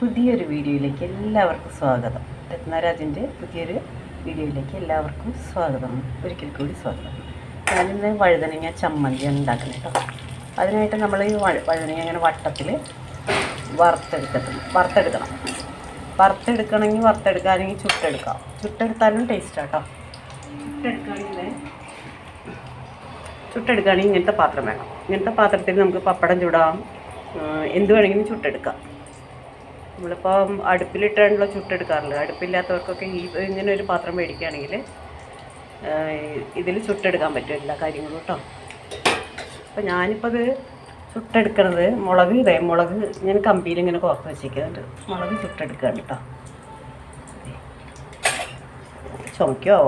പുതിയൊരു വീഡിയോയിലേക്ക് എല്ലാവർക്കും സ്വാഗതം. രത്നരാജിന്റെ പുതിയൊരു വീഡിയോയിലേക്ക് എല്ലാവർക്കും സ്വാഗതം. ഒരിക്കൽ കൂടി സ്വാഗതം. ഞാനിന്ന് വഴുതനങ്ങ ചമ്മന്തിയാണ് ഉണ്ടാക്കുന്നത് കേട്ടോ. അതിനായിട്ട് നമ്മൾ ഈ വഴ- വഴുതനങ്ങ ഇങ്ങനെ വട്ടത്തിൽ വറുത്തെടുക്കണം വറുത്തെടുക്കണം. വറുത്തെടുക്കണമെങ്കിൽ വറുത്തെടുക്കാനെങ്കിൽ ചുട്ടെടുക്കാം ചുട്ടെടുത്താലും ടേസ്റ്റാണ് കേട്ടോ. ചുട്ടെടുക്കുകയാണെങ്കിൽ ചുട്ടെടുക്കുകയാണെങ്കിൽ ഇങ്ങനത്തെ പാത്രം വേണം. ഇങ്ങനത്തെ പാത്രത്തിൽ നമുക്ക് പപ്പടം ചുടാം. എന്ത് വേണമെങ്കിലും ചുട്ടെടുക്കാം. നമ്മളിപ്പോൾ അടുപ്പിലിട്ടാണല്ലോ ചുട്ടെടുക്കാറുള്ളത് അടുപ്പില്ലാത്തവർക്കൊക്കെ ഈ ഇങ്ങനെ ഒരു പാത്രം മേടിക്കുകയാണെങ്കിൽ ഇതിൽ ചുട്ടെടുക്കാൻ പറ്റും എല്ലാ കാര്യങ്ങളും കേട്ടോ. അപ്പോൾ ഞാനിപ്പോൾ അത് ചുട്ടെടുക്കണത് മുളക് ഇതേ മുളക് ഞാൻ കമ്പിയിൽ ഇങ്ങനെ കോർത്ത് വെച്ചിരിക്കുന്നുണ്ട്. മുളക് ചുട്ടെടുക്കുകയാണ് കേട്ടോ. ചുമക്കോ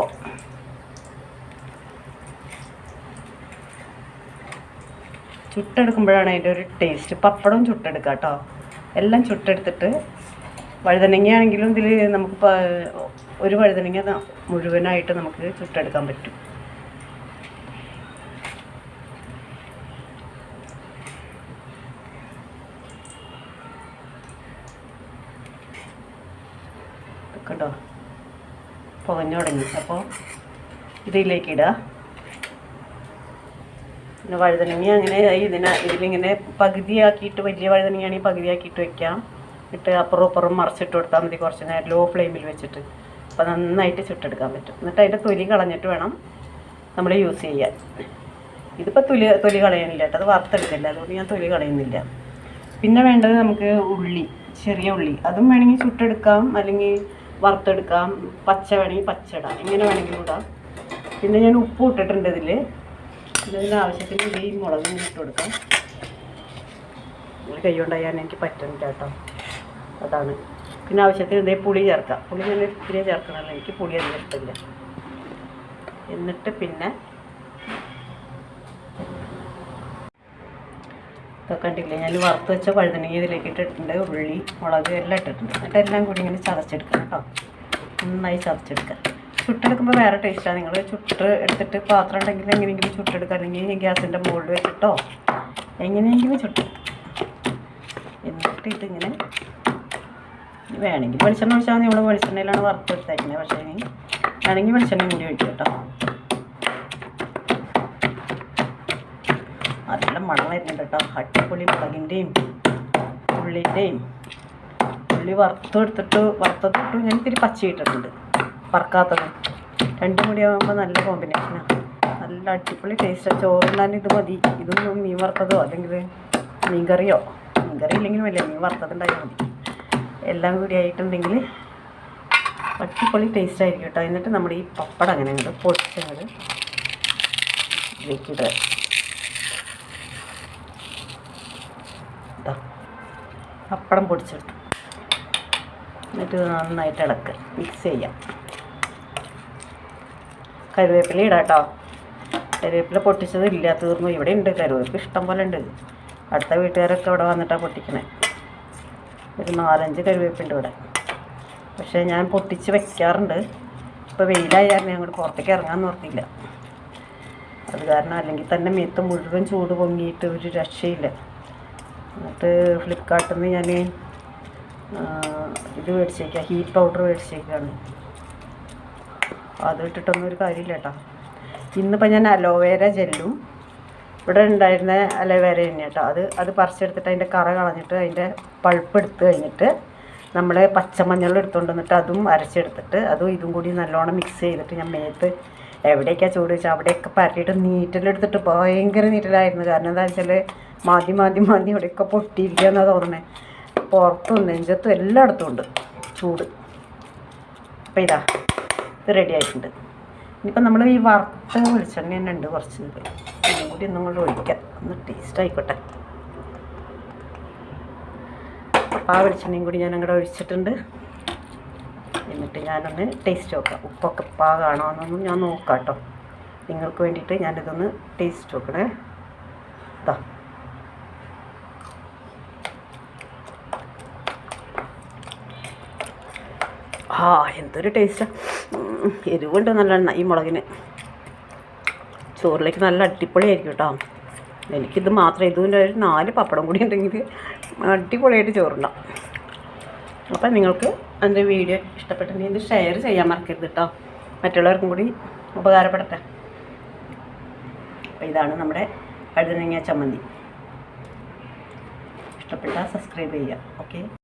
ചുട്ടെടുക്കുമ്പോഴാണ് അതിന്റെ ഒരു ടേസ്റ്റ്. പപ്പടവും ചുട്ടെടുക്കാം കേട്ടോ. എല്ലാം ചുട്ടെടുത്തിട്ട് വഴുതനങ്ങയാണെങ്കിലും ഇതിൽ നമുക്ക് ഒരു വഴുതനങ്ങ മുഴുവനായിട്ട് നമുക്ക് ചുട്ടെടുക്കാൻ പറ്റും. കണ്ടോ? പുകഞ്ഞു തുടങ്ങി. അപ്പോൾ ഇതിലേക്ക് ഇടുക പിന്നെ വഴുതനങ്ങ അങ്ങനെ ഇതിനെ ഇതിലിങ്ങനെ പകുതിയാക്കിയിട്ട് വലിയ വഴുതനങ്ങയാണെങ്കിൽ പകുതിയാക്കിയിട്ട് വെക്കാം. ഇട്ട് അപ്പുറം അപ്പുറം മറിച്ചിട്ട് കൊടുത്താൽ മതി കുറച്ച് നേരം ലോ ഫ്ലെയിമിൽ വെച്ചിട്ട്. അപ്പോൾ നന്നായിട്ട് ചുട്ടെടുക്കാൻ പറ്റും. എന്നിട്ട് അതിന്റെ തൊലി കളഞ്ഞിട്ട് വേണം നമ്മൾ യൂസ് ചെയ്യാൻ. ഇതിപ്പോൾ തൊലി തൊലി കളയണില്ല കേട്ടോ. അത് വറുത്തെടുക്കില്ല. അതുകൊണ്ട് ഞാൻ തൊലി കളയുന്നില്ല. പിന്നെ വേണ്ടത് നമുക്ക് ഉള്ളി ചെറിയ ഉള്ളി. അതും വേണമെങ്കിൽ ചുട്ടെടുക്കാം. അല്ലെങ്കിൽ വറുത്തെടുക്കാം. പച്ച വേണമെങ്കിൽ പച്ചടാം ഇങ്ങനെ എങ്ങനെ വേണമെങ്കിലും ഇടാം. പിന്നെ ഞാൻ ഉപ്പ് ഇട്ടിട്ടുണ്ട് ഇതിൽ ഇതിന് ആവശ്യത്തിന് ഈ മുളക് ഇട്ട് കൊടുക്കാം. കൈ കൊണ്ടയ്യാൻ എനിക്ക് പറ്റുന്നില്ല കേട്ടോ. അതാണ്. പിന്നെ ആവശ്യത്തിന് ഇതേ പുളി ചേർക്കാം. പുളി ഞാൻ ഇത്തിരി ചേർക്കണമല്ലോ. എനിക്ക് പുളി അധികം ഇഷ്ടമില്ല. എന്നിട്ട് പിന്നെ ഇതൊക്കെ കണ്ടില്ലേ? ഞാൻ വറുത്ത് വെച്ച വഴുതനങ്ങ ഇതിലേക്ക് ഇട്ടിട്ടുണ്ട്. ഉള്ളി മുളക് എല്ലാം ഇട്ടിട്ടുണ്ട്. എന്നിട്ട് എല്ലാം കൂടി ഇങ്ങനെ ചതച്ചെടുക്കാം കേട്ടോ. നന്നായി ചതച്ചെടുക്കുക ചുട്ടെടുക്കുമ്പോൾ വേറെ ടേസ്റ്റാണ് നിങ്ങൾ ചുട്ട് എടുത്തിട്ട് പാത്രം ഉണ്ടെങ്കിൽ എങ്ങനെയെങ്കിലും ചുട്ടെടുക്കുക അല്ലെങ്കിൽ ഗ്യാസിന്റെ മുകളിൽ വെച്ചിട്ടോ. എങ്ങനെയെങ്കിലും ചുട്ട്. എന്നിട്ട് ഇതിങ്ങനെ വേണമെങ്കിൽ വെളിച്ചെണ്ണ ഒഴിച്ചാൽ മതി. നമ്മൾ വെളിച്ചെണ്ണയിലാണ് വറുത്തെടുത്തേക്കുന്നത് പക്ഷേ ഇനി വേണമെങ്കിൽ വെളിച്ചെണ്ണയും കൂടി ഒഴിക്കും കേട്ടോ. നല്ല മണം വരുന്നുണ്ട് കേട്ടോ. അട്ടിപ്പൊളി മുളകിന്റെയും ഉള്ളിന്റെയും ഉള്ളി വറുത്തെടുത്തിട്ട് വറുത്തെടുത്തിട്ട് ഞാൻ ഇത്തിരി പച്ച വറുക്കാത്തത് രണ്ടും കൂടി ആകുമ്പോൾ നല്ല കോമ്പിനേഷനാണ് നല്ല അടിപൊളി ടേസ്റ്റ് ചോറിനാൻ ഇത് മതി. ഇതൊന്നും മീൻ വറുത്തതോ അല്ലെങ്കിൽ മീൻ കറിയോ? മീൻ കറി ഇല്ലെങ്കിലും വലിയ മീൻ വറുത്തതുണ്ടായാൽ മതി. എല്ലാം കൂടി ആയിട്ടുണ്ടെങ്കിൽ അടിപൊളി ടേസ്റ്റ് ആയിരിക്കും കേട്ടോ. എന്നിട്ട് നമ്മുടെ ഈ പപ്പടം അങ്ങനെ ഉണ്ട് ഇതാ പപ്പടം പൊടിച്ചിട്ടു എന്നിട്ട് നന്നായിട്ട് ഇളക്കുക മിക്സ് ചെയ്യാം. കരുവേപ്പില ഇടാം കേട്ടോ. കരുവേപ്പില പൊട്ടിച്ചത് ഇല്ല തീർന്നു. ഇവിടെ ഉണ്ട്. കരുവേപ്പില ഇഷ്ടം പോലെ ഉണ്ട്. അടുത്ത വീട്ടുകാരൊക്കെ ഇവിടെ വന്നിട്ടാണ് പൊട്ടിക്കണേ. ഒരു നാലഞ്ച് കരുവേപ്പുണ്ട് ഇവിടെ. പക്ഷേ ഞാൻ പൊട്ടിച്ച് വെക്കാറുണ്ട്. ഇപ്പോൾ വെയിലായ കാരണം ഞങ്ങൾ പുറത്തേക്ക് ഇറങ്ങാൻ ഓർത്തില്ല അത് കാരണം അല്ലെങ്കിൽ തന്നെ മേത്ത് മുഴുവൻ ചൂട് പൊങ്ങിയിട്ട് ഒരു രക്ഷയില്ല. എന്നിട്ട് ഫ്ലിപ്കാർട്ടിൽ നിന്ന് ഞാൻ ഇത് മേടിച്ചേക്കാം. ഹീറ്റ് പൗഡർ അത് ഇട്ടിട്ടൊന്നും ഒരു കാര്യമില്ല കേട്ടോ. ഇന്നിപ്പോൾ ഞാൻ അലോവേര ജെല്ലും ഇവിടെ ഉണ്ടായിരുന്ന അലോവേര തന്നെ കേട്ടോ. അത് അത് പറിച്ചെടുത്തിട്ട് അതിന്റെ കറ കളഞ്ഞിട്ട് അതിന്റെ പൾപ്പ് എടുത്തു കഴിഞ്ഞിട്ട് നമ്മൾ പച്ചമഞ്ഞൾ എടുത്തുകൊണ്ട് വന്നിട്ട് അതും അരച്ചെടുത്തിട്ട് അതും ഇതും കൂടി നല്ലോണം മിക്സ് ചെയ്തിട്ട് ഞാൻ മേത്ത് എവിടേക്കാണ് ചൂട് വെച്ചാൽ അവിടെയൊക്കെ പരട്ടിയിട്ട് നീറ്റലെടുത്തിട്ട് ഭയങ്കര നീറ്റലായിരുന്നു. കാരണം എന്താ വെച്ചാൽ മാതി മാതി മാതി ഇവിടെയൊക്കെ പൊട്ടിയിരിക്കുകയെന്നാണ് തോന്നണേ. പുറത്തും നെഞ്ചത്തും എല്ലായിടത്തും ഉണ്ട് ചൂട്. അപ്പോൾ ഇതാ. ഇത് റെഡി ആയിട്ടുണ്ട്. ഇനിയിപ്പോൾ നമ്മൾ ഈ വറുത്ത വെളിച്ചെണ്ണ തന്നെ ഉണ്ട് കുറച്ച് ഇത്. കൂടി ഒന്നും കൂടി ഒഴിക്കാം. ഒന്ന് ടേസ്റ്റ് ആയിക്കോട്ടെ. അപ്പോൾ ആ വെളിച്ചെണ്ണയും കൂടി ഞാൻ അങ്ങോട്ട് ഒഴിച്ചിട്ടുണ്ട്. എന്നിട്ട് ഞാനൊന്ന് ടേസ്റ്റ് നോക്കാം. ഉപ്പൊക്കെ പാകാണോ എന്നൊന്നും ഞാൻ നോക്കാം കേട്ടോ നിങ്ങൾക്ക് വേണ്ടിയിട്ട് ഞാനിതൊന്ന് ടേസ്റ്റ് നോക്കണേ. ഇതാ ആ എന്തൊരു ടേസ്റ്റാണ് എരിവുണ്ട് നല്ല ഈ മുളകിന്. ചോറിലേക്ക് നല്ല അടിപൊളിയായിരിക്കും കേട്ടോ എനിക്കിത് മാത്രം ഇതിന്റെ ഒരു നാല് പപ്പടം കൂടി ഉണ്ടെങ്കിൽ അടിപൊളിയായിട്ട് ചോറുണ്ടാവും. അപ്പം നിങ്ങൾക്ക് എന്റെ വീഡിയോ ഇഷ്ടപ്പെട്ടിട്ടുണ്ടെങ്കിൽ ഇത് ഷെയർ ചെയ്യാൻ മറക്കരുത് കേട്ടോ മറ്റുള്ളവർക്കും കൂടി ഉപകാരപ്പെടട്ടെ. അപ്പോൾ ഇതാണ് നമ്മുടെ വഴുതനങ്ങ ചമ്മന്തി. ഇഷ്ടപ്പെട്ടാൽ സബ്സ്ക്രൈബ് ചെയ്യുക. ഓക്കെ